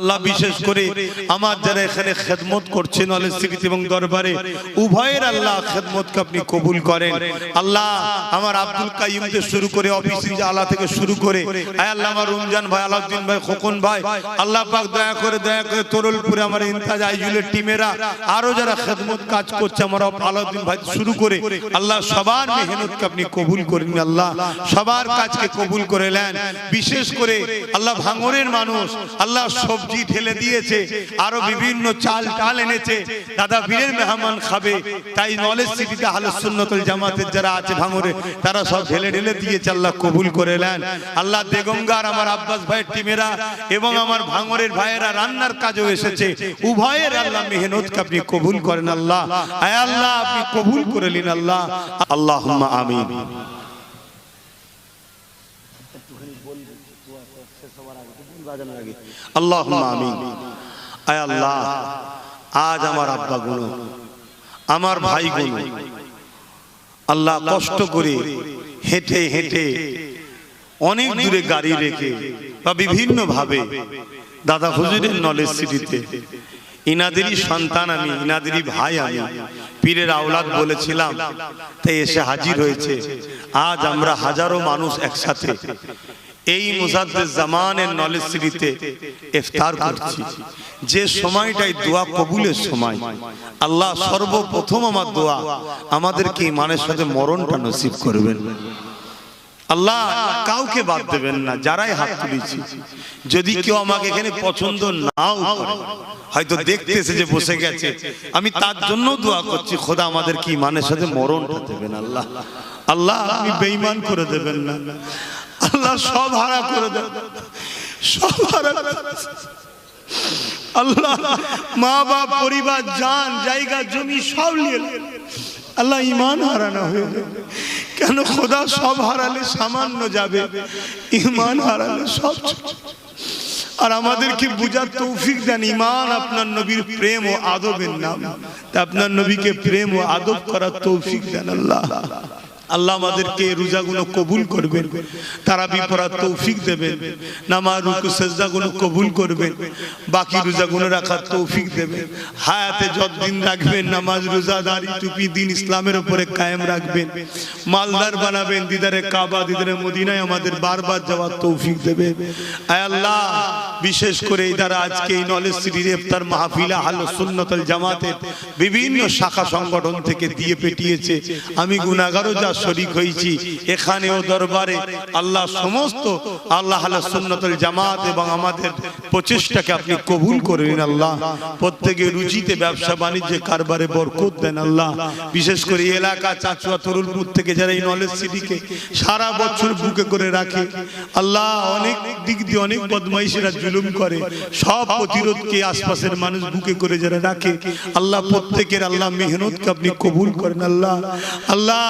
আল্লাহ বিশেষ করে আমার যারা এখানে খেদমত করছেন নলেজ স্মৃতি এবং দরবারে, উভয়ের আল্লাহ খেদমতকে আপনি কবুল করেন। আল্লাহ আমার আব্দুল কাইম থেকে শুরু করে অফিস আল্লাহ থেকে শুরু করে আল্লাহ আমার রমজান ভাই, আলাউদ্দিন ভাই, খোকন ভাই, আল্লাহ পাক দয়া করে দয়া করে তরুলপুরে আমার ইন্তাজ আইজুলের টিমেরা, আরও যারা খেদমত কাজ করছে আমার আলাউদ্দিন ভাই শুরু করে, আল্লাহ সবার মেহনতকে আপনি কবুল করেন আল্লাহ। সবার কাজকে কবুল করে নেন। বিশেষ করে আল্লাহ ভাঙরের মানুষ, আল্লাহ সবজি ঢেলে দিয়েছে, আরও বিভিন্ন চাল টাল এনেছে। দাদা বীরের মেহমান খাবে, তাই নলেজ সিটিতে আলো সুন্নতুল জামাতের যারা আছে ভাঙরে, তারা সব ঢেলে ঢেলে দিয়েছে, আল্লাহ কবুল করে নেন। আল্লাহ দেগঙ্গার আমার আব্বাস ভাইয়ের টিমেরা এবং আমার ভাঙরের ভাইয়েরা রান্নার কাজও এসেছে। উভয়ের আল্লাহ মেহনতকে আপনি কবুল করেন, আল্লাহ। আয় আল্লাহ, আপনি কবুল করে নিন, আল্লাহ। আল্লাহ আমিন। আল্লাহ। আমিন। আয় আল্লাহ আজ আমার আব্বা গুলো আমার ভাই গুলো আল্লাহ কষ্ট করে হেঁটে হেঁটে অনেক দূরে গাড়ি রেখে বা বিভিন্ন ভাবে দাদা হুজুরের নলেজ সিটিতে ইনাদেরই সন্তান আমি ইনাদেরই ভাই আমি পীরের আওলাদ বলেছিলাম তাই এসে হাজির হয়েছে। আজ আমরা হাজারো মানুষ একসাথে এই মুজাদ্দের জামানের নলেজ সিটিতে ইফতার করছি। যে সময়টাই দোয়া কবুলের সময়, আল্লাহ সর্বপ্রথম আমার দোয়া আমাদেরকে ইমানের সাথে মরণটা নসিব করবেন। আল্লাহ কাউকে বাদ দেবেন না, যারাই হাত তুলেছি। যদি কেউ আমাকে এখানে পছন্দ নাও হয়তো দেখতেছে যে বসে গেছে, আমি তার জন্য দোয়া করছি, খোদা আমাদের কি ইমানের সাথে মরণটা দেবেন আল্লাহ। আল্লাহ আমি বেঈমান করে দেবেন না। আল্লাহ সব হারা করে দেবেন সব হারা আল্লাহ মা বাপ পরিবার, জান, জায়গা, জমি সব নিয়ে। আল্লাহ ইমান হারানো হয়ে। কেন খোদা সব হারালে সামান্য যাবে ইমান হারালে সব। আর আমাদেরকে বুঝার তৌফিক দেন ইমান আপনার নবীর প্রেম ও আদবের নাম তা আপনার নবীকে প্রেম ও আদব করার তৌফিক দেন আল্লাহ আল্লাহ আমাদেরকে রোজাগুলো কবুল করবেন, তারা বিপরাত তৌফিক দেবেন, নামাজ, রুকু, সেজদাগুলো কবুল করবেন, বাকি রোজাগুলো রাখার তৌফিক দেবেন। হায়াতে যতদিন রাখবেন, নামাজ, রোজা, দাড়ি, টুপি, দিন ইসলামের উপরে কায়েম রাখবেন। মালদার বানাবেন দিদারে কাবা, দিদারে মদিনায় আমাদের বারবার যাওয়ার তৌফিক দেবে আল্লাহ, বিশেষ করে এই দ্বারা আজকে এই নলেজ সিটির ইফতার মাহফিলা আলো সুন্নতল জামাতের বিভিন্ন শাখা সংগঠন থেকে দিয়ে পেটিয়েছে। আমি গুনাগারও যা শরিক হয়েছি। এখানেও দরবারে আল্লাহ সমস্ত আল্লাহ আল্লাহ সুন্নতল জামাত এবং আমাদের প্রচেষ্টাকে আপনি কবুল করে নিন আল্লাহ। প্রত্যেকে রুচিতে ব্যবসা বাণিজ্যে কারবারে বরকত দেন আল্লাহ। বিশেষ করে এলাকা চাচুয়া তরুলপুর থেকে যারা এই নলেজ সিটিকে সারা বছর বুকে করে রাখে, আল্লাহ অনেক দিক দিয়ে অনেক বদমাইশেরা জুলুম করে। সব প্রতিরোধকে আশপাশের মানুষ বুকে করে যারা রাখে, আল্লাহ প্রত্যেকের আল্লাহ মেহনতকে আপনি কবুল করেন আল্লাহ। আল্লাহ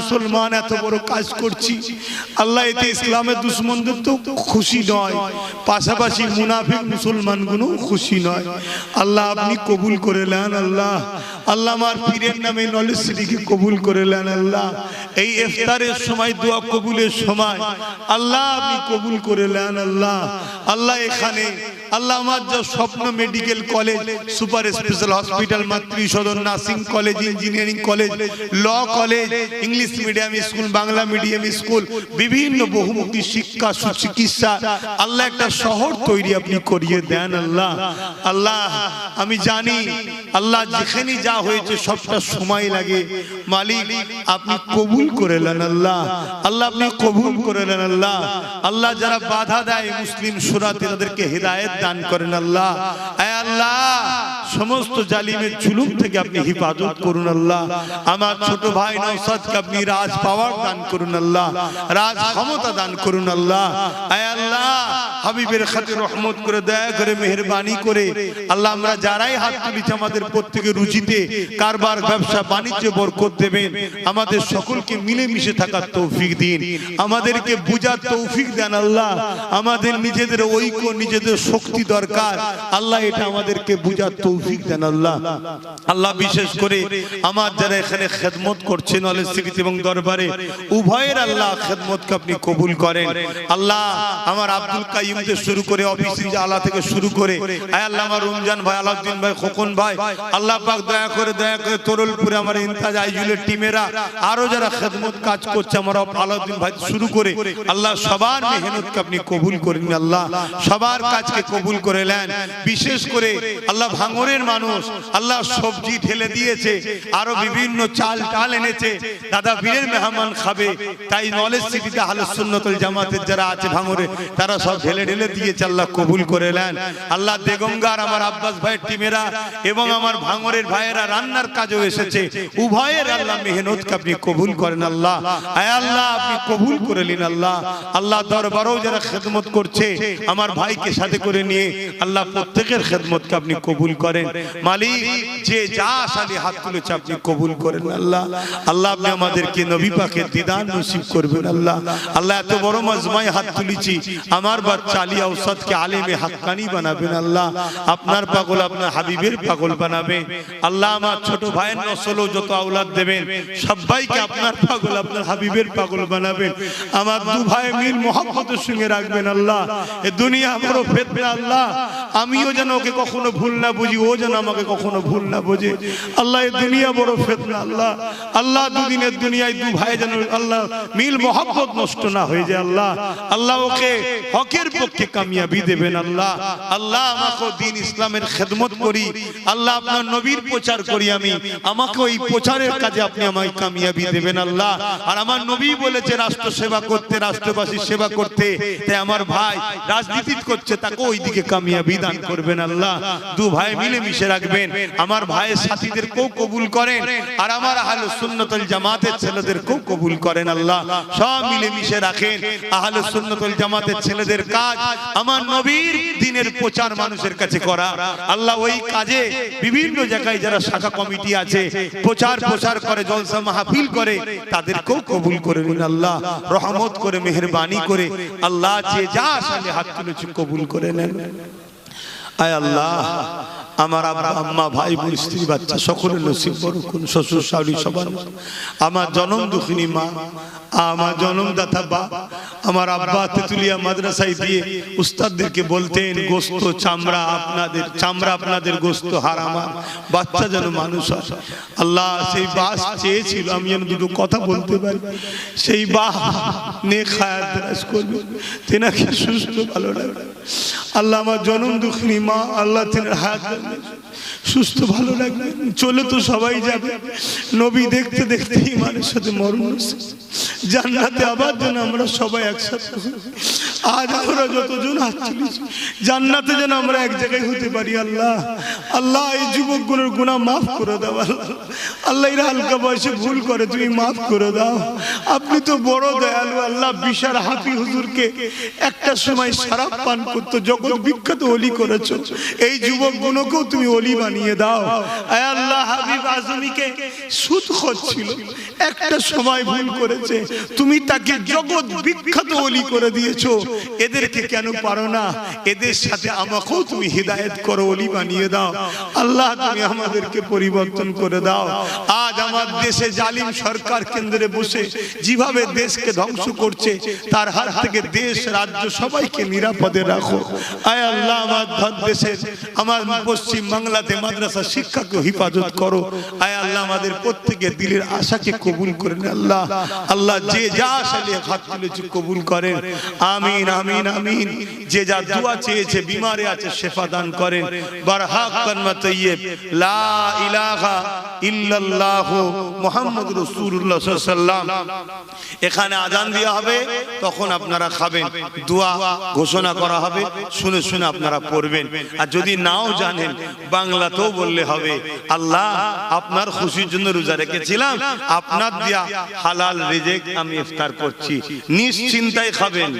মুসলমান এত বড় কাজ করছি। আল্লাহ এতে ইসলামের দুশ্মনদের তো খুশি নয়। পাশাপাশি মুনাফিক মুসলমানগুলো খুশি নয়। আল্লাহ আপনি কবুল করে নেন, আল্লাহ। আল্লাহ আমার পীরের নামে নলেজ সিটিকে কবুল করে নেন আল্লাহ। এই ইফতারের সময়, দোয়া কবুলের সময় আল্লাহ আপনি কবুল করে নেন আল্লাহ। আল্লাহ এখানে, আল্লাহ আমার যা স্বপ্ন medical college super special hospital মাতৃ সদন nursing college engineering college law college English medium school Bangla medium school বিভিন্ন বহুমুখী শিক্ষা সুচিকিৎসা আল্লাহ একটা শহর তৈরি আপনি করিয়ে দেন আল্লাহ। আল্লাহ, আমি জানি, আল্লাহ যেখানে যা হয়েছে, সবটা সময় লাগে। মালিক, আপনি কবুল করে নেন আল্লাহ। আল্লাহ, আপনি কবুল করে নেন আল্লাহ। আল্লাহ যারা বাধা দেয় মুসলিম সুরাতে তাদেরকে হৃদায়ত দান করেন আল্লাহ। আল্লাহ, সমস্ত জালিমের জুলুম থেকে আপনি হিফাজত করুন আল্লাহ। আমার ছোট ভাই নৌসাদকে আপনি রাজ পাওয়ার দান করুন আল্লাহ, রাজ ক্ষমতা দান করুন আল্লাহ। আয় আল্লাহ, হাবিবের খাতে রহমত করে, দয়া করে, মেহরবানি করে, আল্লাহ আমরা যারাই হাত তুলিছি আমাদের প্রত্যেকের রুচিতে, কারবার, ব্যবসা, বাণিজ্য বরকত দেবেন। আমাদের সকলকে মিলেমিশে থাকার তৌফিক দিন। আমাদেরকে বুঝার তৌফিক দেন আল্লাহ। আমাদের নিজেদের ঐক্য, নিজেদের শক্তি দরকার। আল্লাহ এটা আমাদেরকে বুঝার তৌফিক দেন আল্লাহ। আল্লাহ বিশেষ করে আমার যারা এখানে খেদমত করছেন এবং দরবারে, উভয়ের আল্লাহ খেদমতকে আপনি কবুল করেন। আল্লাহ আমার আব্দুল কাইম থেকে শুরু করে অফিস আলা থেকে শুরু করে, আয় আল্লাহ আমার রমজান ভাই, আলাউদ্দিন ভাই, খোকন ভাই, আল্লাহ পাক দয়া করে দয়া করে তরুলপুরে আমার ইন্তাজ আইজুলের টিমেরা, আরও যারা খেদমত কাজ করছে আমার আলাউদ্দিন ভাই শুরু করে, আল্লাহ সবার মেহনতকে আপনি কবুল করেন আল্লাহ। সবার কাজকে কবুল করে নেন। বিশেষ করে আল্লাহ ভাঙরের মানুষ, আল্লাহ সবজি ঢেলে দিয়েছে, আরও বিভিন্ন চাল টাল এনেছে। দাদা বীরের মেহমান খাবে, তাই নলেজ সিটিতে আলো সুন্নতুল জামাতের যারা আছে ভাঙরে, তারা সব ঢেলে ঢেলে দিয়েছে, আল্লাহ কবুল করে নেন। আল্লাহ দেগঙ্গার আমার আব্বাস ভাইয়ের টিমেরা এবং আমার ভাঙরের ভাইয়েরা রান্নার কাজেও এসেছে। উভয়ের আল্লাহ মেহনতকে আপনি কবুল করেন, আল্লাহ। আয় আল্লাহ, আপনি কবুল করে নিন, আল্লাহ। আল্লাহ দরবারও যারা খেদমত করছে, আমার ভাইকে সাথে করে নিয়ে আল্লাহ প্রত্যেকের খেদমতকে আপনি কবুল করেন। মালিক, যে যা সালি হাত তুলেছে আপনি কবুল করেন আল্লাহ। আল্লাহ, আপনি আমাদেরকে নবী পাকের দিদান নসিব করবেন আল্লাহ। আল্লাহ, এত বড় মজমায় হাত তুলেছি। আমার বাচ্চা আলী ঔসদকে আলেমে হাক্কানি বানাবেন আল্লাহ। আপনার পাগল আপনার হাবিবের পাগল বানাবেন আল্লাহ, আমার ছোট ভাইয়ের নসলও যত আওলাদ দেবেন সবাইকে আপনার পাগল আপনার হাবিবের পাগল বানাবেন। আমার দু ভাই মিল মোহাম্মতের সঙ্গে রাখবেন আল্লাহ। এ দুনিয়া বড় ফেতনা আল্লাহ। আমিও যেন ওকে কখনো ভুল না বুঝি, ও যেন আমাকে কখনো ভুল না বোঝে। আল্লাহ, এ দুনিয়া বড় ফেতনা, আল্লাহ। আল্লাহ, দুদিনের দুনিয়ায় দু ভাই যেন আল্লাহ মিল মোহাম্মত নষ্ট না হয়ে যায়, আল্লাহ। আল্লাহ ওকে হকের পক্ষে কামিয়াবি দেবেন, আল্লাহ। আল্লাহ, আমাকে দিন ইসলামের খেদমত করি। আল্লাহ, আপনার নবীর প্রচার করি আমি। আমাকে ওই প্রচারের কাজে আপনি আমায় কামিয়াবি দেবেন, আল্লাহ। আর আমার নবী বলেছে, রাষ্ট্র সেবা করতে রাষ্ট্রবাসীর সেবা করতে। তাই আমার ভাই রাজনীতি করছে, তাকে ওই দিকে কামিয়াবি দান করবেন, আল্লাহ। দু ভাই মিলে মিশে রাখবেন। আমার ভাইয়ের সাথীদেরকেও কবুল করেন আর আমার আহলে সুন্নতুল জামাতের ছেলেদেরকেও কবুল করেন আল্লাহ। সব মিলে মিশে রাখেন। আহলে সুন্নতুল জামাতের ছেলেদের কাজ আমার নবীর দিনের প্রচার মানুষের কাছে করা। আল্লাহ ওই কাজে বিভিন্ন জায়গায় যারা শাখা কমিটি আছে, প্রচার প্রচার করে, জলসা মাহফিল করে, তাদেরকেও কবুল করে নিন আল্লাহ। রহমত করে, মেহরবানি করে, আল্লাহ যে যা সালে হাত তুলেছে কবুল করে নেন। আয় আল্লাহ, আমার আব্বা, আম্মা, ভাই, বোন, স্ত্রী, বাচ্চা, সকলের নসিব বরকুন শ্বশুর শাড়ি সবার আমার জনম দুঃখিনী মা, আমার জনমদাতা বা, আমার আব্বা তেতুলিয়া মাদ্রাসায় দিয়ে উস্তাদদেরকে বলতেন, গোস্ত, চামড়া আপনাদের চামড়া আপনাদের গোস্ত হার আমার বাচ্চা যেন মানুষ হয়। আল্লাহ সেই বাস চেয়েছিল, আমি যেন দুটো কথা বলতে পারি। সেই বাহ নে খায়াত করবে। তেনাকে সুস্থ ভালো লাগবে। আল্লাহ আমার জনম দুঃখিনী, মা আল্লাহ তিনের হাত সুস্থ, ভালো লাগবে চলে তো সবাই যাবে নবী দেখতে দেখতে ইমানের সাথে মরণ। জান্নাতে আবার যেন আমরা সবাই একসাথে। আজ আমরা যতজন তুলেছি জান্নাতে যেন আমরা এক জায়গায় হতে পারি, আল্লাহ। আল্লাহ, এই যুবকগুলোর গুণা মাফ করে দাও, আল্লাহ। এরা হালকা বয়সে ভুল করে, তুমি মাফ করে দাও। আপনি তো বড় দয়ালু, আল্লাহ, বিশাল হাফি হুজুরকে একটা সময় সারাপ পান করতো জগৎ বিখ্যাত অলি করেছ। এই যুবক গুণকেও তুমি অলি বানিয়ে দাও। আয় আল্লাহ, হাবিব আজমিকে সুদ হচ্ছিল একটা সময় ভুল করেছে। তুমি তাকে জগৎ বিখ্যাত অলি করে দিয়েছ। এদেরকে কেন পারো না? এদের সাথে আমাকেও তুমি হিদায়ত করো অলি বানিয়ে দাও। আল্লাহ, তুমি আমাদেরকে পরিবর্তন করে দাও। আজ আমার দেশে জালিম সরকার কেন্দ্রে বসে যেভাবে দেশকে ধ্বংস করছে, তার হাত থেকে দেশ, রাজ্য সবাইকে নিরাপদে রাখো। আয় আল্লাহ, আমার ধর দেশের, আমার পশ্চিম বাংলাতে মাদ্রাসা শিক্ষাকে হিফাজত করো। আয় আল্লাহ, আমাদের প্রত্যেকের দিলের আশাকে কবুল করেন আল্লাহ। আল্লাহ, যে যা আশা হাত তুলেছে কবুল করেন। আমিন আমিন আমিন। যে যা দোয়া চেয়েছে, বিমারে আছে, শেফা দান করেন। বারহাক কলমা তৈয়ব, লা ইলাহা ইল্লাল্লাহ মুহাম্মদ রাসূলুল্লাহ সাল্লাল্লাহু এখানে আজান দেওয়া হবে, তখন আপনারা খাবেন। দোয়া ঘোষণা করা হবে, শুনে শুনে আপনারা পড়বেন। আর যদি নাও জানেন, বাংলাতেও বললে হবে, আল্লাহ আপনার খুশির জন্য রোজা রেখেছিলাম, আপনার দিয়া হালাল রিজেক আমি ইফতার করছি। নিশ্চিন্তায় খাবেন।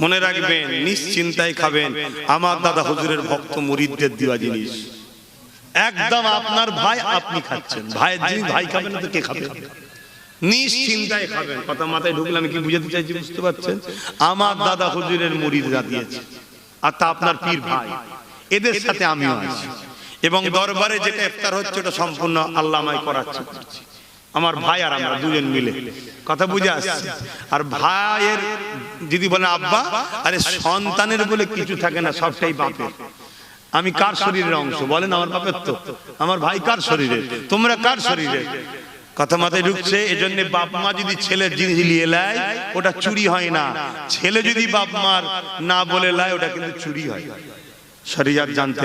মনে রাখবেন নিশ্চিন্তায় খাবেন। আমার দাদা হুজুরের ভক্ত মুরিদদের দেওয়া জিনিস। একদম আপনার ভাই আপনি খাচ্ছেন। ভাইয়ের জিনিস ভাই খাবেন না তো কে খাবে? নিশ্চিন্তায় খাবেন। কথা মাথায় ঢুকলে আমি কি বুঝাতে চাইছি বুঝতে পারছেন? আমার দাদা হুজুরের মুরিদরা দিয়েছে। আর তা আপনার পীর ভাই। এদের সাথে আমিও আছি। এবং দরবারে যেটা ইফতার হচ্ছে ওটা সম্পূর্ণ আল্লাহ আমায় করাচ্ছে। আমার ভাই আর আমরা দুজন মিলে। কথা বুঝে আসছে আর ভাইয়ের যদি বলে, আব্বা, আরে সন্তানের বলে কিছু থাকে না সবটাই বাপের। আমি কার শরীরের অংশ? বলেন, আমার বাপের তো। আমার ভাই কার শরীরে তোমরা কার শরীরে কথা মাথায় ঢুকছে, এজন্য বাপ মা যদি ছেলের জিনিস নিয়ে নেয় ওটা চুরি হয় না। ছেলে যদি বাপ মার না বলে লায়, ওটা কিন্তু চুরি হয়। শরীয়ত জানতে